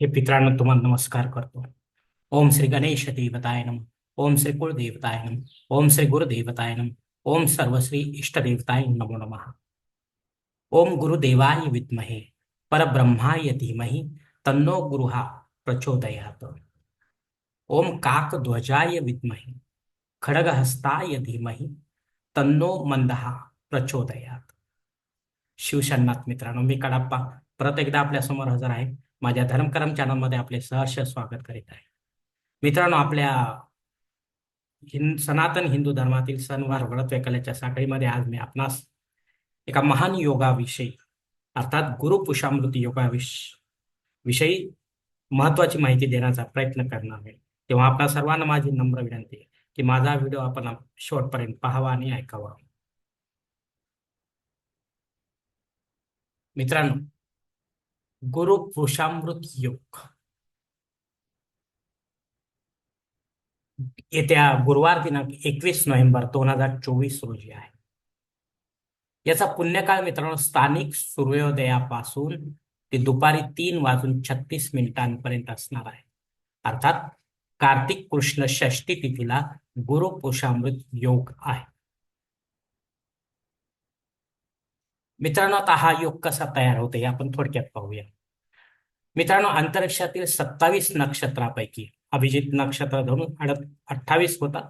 हे पित्रांनो तुम्हाला नमस्कार करतो. ओम श्री गणेश देवताय नम ओम श्री कुलदेवताय नम ओम श्री गुरुदेवताय नम ओम सर्वश्री इष्टदेवताय नमो नमः. ओम गुरुदेवाय विद्महे परब्रह्माय धीमहि तन्नो गुरुहा प्रचोदयात. ओम काकध्वजाय विद्महे खडगहस्ताय धीमहि तन्नो मंदहा प्रचोदयात. शिवशन्नाथ मित्रांनो मी कडाप्पा परत एकदा आपल्यासमोर हजर आहे. माझ्या धर्मकरम चॅनलमध्ये आपले सहर्ष स्वागत करीत आहे. मित्रांनो आपल्या हिंद सनातन हिंदू धर्मातील सणवार व्रत वैकल्याच्या साखळीमध्ये आज मी आपणास एका महान योगाविषयी अर्थात गुरुपुषामृत योगाविष विषयी महत्वाची माहिती देण्याचा प्रयत्न करणार आहे. तेव्हा आपल्या सर्वांना माझी नम्र विनंती आहे की माझा व्हिडिओ आपण शेवटपर्यंत पाहावा आणि ऐकावा. मित्रांनो गुरु पुरुषामृत योग. येत्या गुरुवार दिनांक एकवीस नोव्हेंबर दोन हजार चोवीस रोजी आहे. याचा पुण्यकाळ मित्रांनो स्थानिक सूर्योदयापासून ते दुपारी तीन वाजून छत्तीस मिनिटांपर्यंत असणार आहे. अर्थात कार्तिक कृष्ण षष्टी तिथीला गुरु पुरुषामृत योग आहे. मित्रांनो आता हा योग कसा तयार होतो हे आपण थोडक्यात पाहूया. मित्रांनो अंतरिक्षातील सत्तावीस नक्षत्रापैकी अभिजित नक्षत्र धरून अडत अठ्ठावीस होता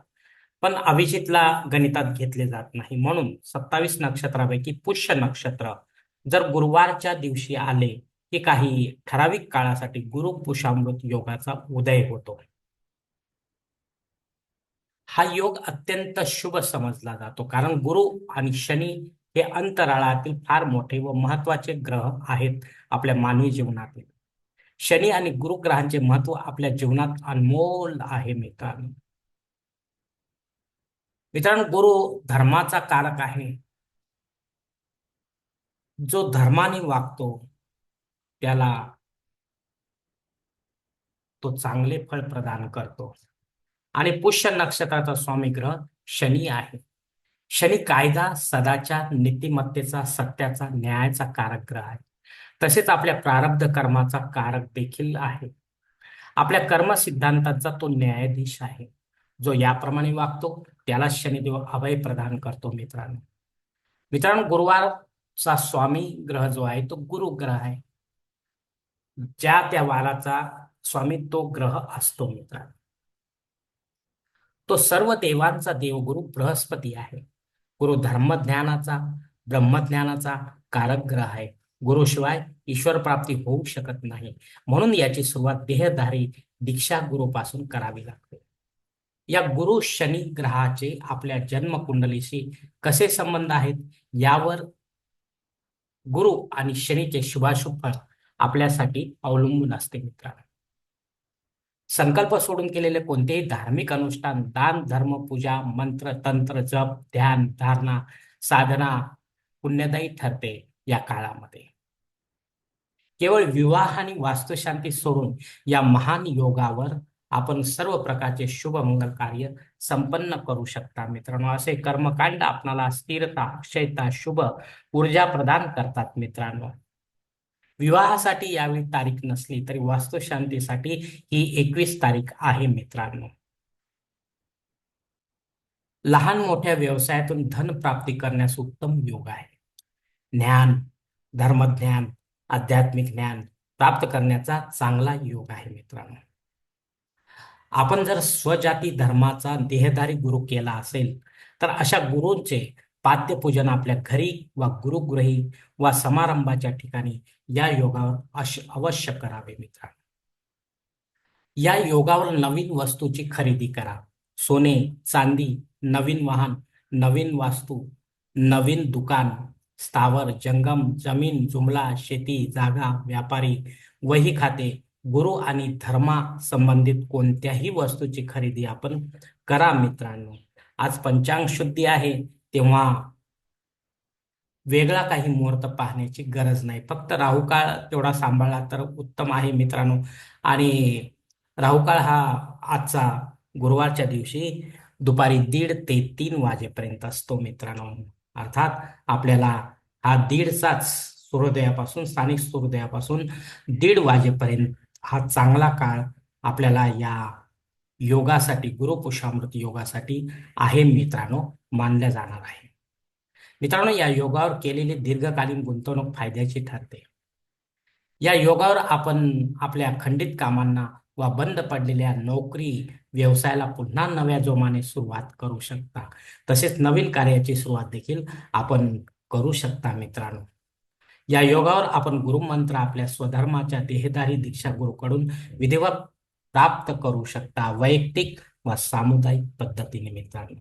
पण अभिजितला गणितात घेतले जात नाही. म्हणून सत्तावीस नक्षत्रापैकी पुष्य नक्षत्र जर गुरुवारच्या दिवशी आले की काही ठराविक काळासाठी गुरु पुषामृत योगाचा उदय होतो. हा योग अत्यंत शुभ समजला जातो कारण गुरु आणि शनी हे अंतराळातील फार मोठे व महत्त्वाचे ग्रह आहेत आपल्या मानवी जीवनातील. शनी आणि गुरु ग्रहांचे महत्त्व आपल्या जीवनात अनमोल आहे मित्रांनो. मित्रांनो गुरु धर्माचा कारक आहे. जो धर्माने वागतो त्याला तो चांगले फळ प्रदान करतो. आणि पुष्य नक्षत्राचा स्वामी ग्रह शनी आहे. शनी कायदा सदाचार नीतिमत्तेचा सत्याचा न्यायाचा कारक ग्रह आहे. तसेच आपल्या प्रारब्ध कर्माचा कारक देखील आहे. आपल्या कर्म सिद्धांताचा तो न्यायाधीश आहे. जो याप्रमाणे वागतो त्याला शनिदेव अभय प्रदान करतो मित्रांनो. मित्रांनो गुरुवारचा स्वामी ग्रह जो आहे तो गुरु ग्रह आहे. ज्या त्या वाराचा स्वामी तो ग्रह असतो मित्रांनो. तो सर्व देवांचा देवगुरु बृहस्पती आहे. गुरु धर्मज्ञानाचा ब्रह्मज्ञानाचा कारक ग्रह आहे गुरुशिवाय ईश्वर प्राप्ती होऊ शकत नाही. म्हणून याची सुरुवात देहधारी दीक्षा गुरुपासून करावी लागते. या गुरु शनी ग्रहाचे आपल्या जन्मकुंडलीशी कसे संबंध आहेत? यावर गुरु आणि शनीचे शुभाशुभ फळ आपल्यासाठी अवलंबून असते मित्रांनो. संकल्प सोडून केलेले कोणतेही धार्मिक अनुष्ठान दान धर्म पूजा मंत्र तंत्र जप ध्यान धारणा साधना पुण्यदायी ठरते या काळामध्ये. केवळ विवाह आणि वास्तुशांती सोडून या महान योगावर आपण सर्व प्रकारचे शुभ मंगल कार्य संपन्न करू शकता मित्रांनो. असे कर्मकांड आपणाला स्थिरता अक्षयता शुभ ऊर्जा प्रदान करतात मित्रांनो. विवाहासाठी यावेळी तारीख नसली तरी वास्तुशांतीसाठी ही एकवीस तारीख आहे मित्रांनो. लहान मोठ्या व्यवसायातून धन प्राप्ती करण्यास उत्तम योग आहे. ज्ञान धर्मज्ञान आध्यात्मिक ज्ञान प्राप्त करण्याचा चांगला योग आहे मित्रांनो. आपण जर स्वजाती धर्माचा देहधारी गुरु केला असेल तर अशा गुरूंचे पाद्यपूजन आपल्या घरी वा गुरुगृही वा समारंभाच्या ठिकाणी या योगावर अवश्य करावे मित्रांनो. या योगावर नवीन वस्तूची खरेदी करा. सोने चांदी नवीन वाहन नवीन वास्तू नवीन दुकान स्थावर जंगम जमीन जुमला शेती जागा व्यापारी वही खाते गुरु आणि धर्मा संबंधित कोणत्याही वस्तूची खरेदी आपण करा मित्रांनो. आज पंचांग शुद्धी आहे. तेव्हा वेगळा काही मुहूर्त पाहण्याची गरज नाही. फक्त राहुकाळ तेवढा सांभाळला तर उत्तम आहे मित्रांनो. आणि राहुकाळ हा आजचा गुरुवारच्या दिवशी दुपारी दीड ते तीन वाजेपर्यंत असतो मित्रांनो. अर्थात आपल्याला हा दीडचाच सूर्योदयापासून स्थानिक सूर्योदयापासून दीड वाजेपर्यंत हा चांगला काळ आपल्याला या योगासाठी गुरुपुषामृत योगासाठी आहे मित्रांनो मानल्या जाणार आहे. मित्रांनो या योगावर केलेली दीर्घकालीन गुंतवणूक फायद्याची ठरते. या योगावर आपण आपल्या खंडित कामांना वा बंद पडलेल्या नोकरी व्यवसायाला पुन्हा नव्या जोमाने सुरुवात करू शकता. तसेच नवीन कार्याची सुरुवात देखील आपण करू शकता मित्रांनो. या योगावर आपण गुरुमंत्र आपल्या स्वधर्माच्या देहदारी दीक्षा गुरुकडून विधिवत प्राप्त करू शकता वैयक्तिक व सामुदायिक पद्धतीने मित्रांनो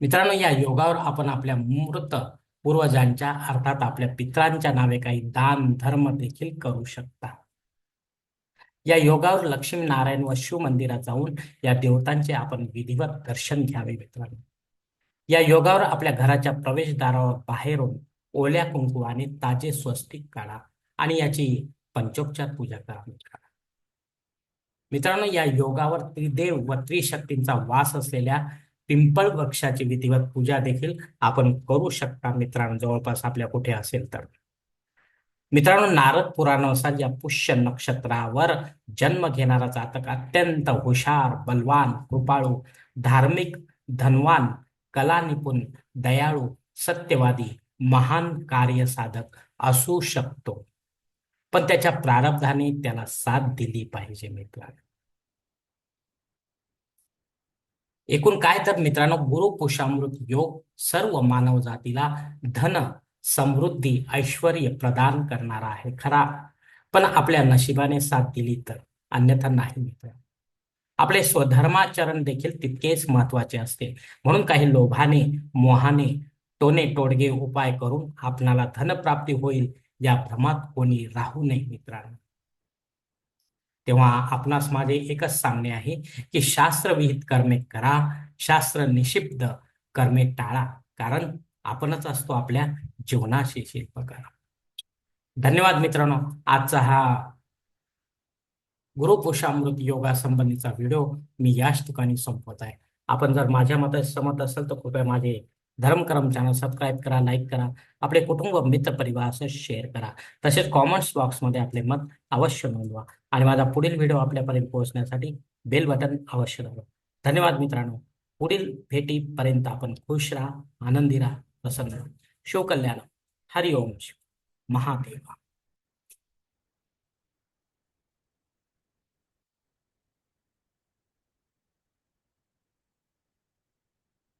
मित्रांनो या योगावर आपण आपल्या मृत पूर्वजांच्या अर्थात आपल्या पित्रांच्या नावे काही दान धर्म देखील करू शकता. या योगावर लक्ष्मी नारायण व शिव मंदिरात जाऊन या देवतांचे आपण विधिवत दर्शन घ्यावे मित्रांनो. या योगावर आपल्या घराच्या प्रवेशद्वारावर बाहेरून ओल्या कुंकू आणि ताजे स्वस्तिक काढा आणि याची पंचोपचार पूजा करा मित्रांनो. मित्रांनो या योगावर त्रिदेव व त्रिशक्तींचा वास असलेल्या पिंपळ वृक्षाची विधिवत पूजा देखील आपण करू शकता मित्रांनो जवळपास आपल्या कुठे असेल तर. मित्रांनो नारद पुराणानुसार या पुष्य नक्षत्रावर जन्म घेणारा जातक अत्यंत हुशार बलवान कृपाळू धार्मिक धनवान कला निपुण दयाळू सत्यवादी महान कार्यसाधक असू शकतो. पण त्याच्या प्रारब्धाने त्याला साथ दिली पाहिजे मित्रांनो. एकूण काय तर मित्रांनो गुरु पुषामृत योग सर्व मानव जातीला धन समृद्धी ऐश्वर प्रदान करणारा आहे. खरा. पण आपल्या नशिबाने साथ दिली तर अन्यथा नाही मित्र. आपले स्वधर्माचरण देखील तितकेच महत्त्वाचे असते. म्हणून काही लोभाने मोहाने टोने टोडगे उपाय करून आपणाला धनप्राप्ती होईल. या भ्रमात कोणी राहू नये मित्रांनो. तेव्हा आपणास माझे एकच सांगणे आहे की शास्त्रविहित कर्मे करा शास्त्र निषिद्ध कर्मे टाळा कारण आपणच असतो आपल्या जीवनाशी शिल्पकार धन्यवाद मित्रांनो. आजचा हा गुरुपुषामृत योगा संबंधीचा व्हिडिओ मी याच ठिकाणी संपवत आहे. आपण जर माझ्या मतात सहमत असेल तर कृपया माझे धर्मक्रम चॅनल सबस्क्राईब करा लाईक करा आपले कुटुंब मित्र परिवार असं शेअर करा. तसेच कॉमेंट्स बॉक्समध्ये आपले मत अवश्य नोंदवा. आणि माझा पुढील व्हिडिओ आपल्यापर्यंत पोहोचण्यासाठी बेल बटन अवश्य दाबा. धन्यवाद मित्रांनो. पुढील भेटीपर्यंत आपण खुश राहा आनंदी राहा प्रसन्न राहा. शिवकल्याण. हरिओम शिव महादेवा.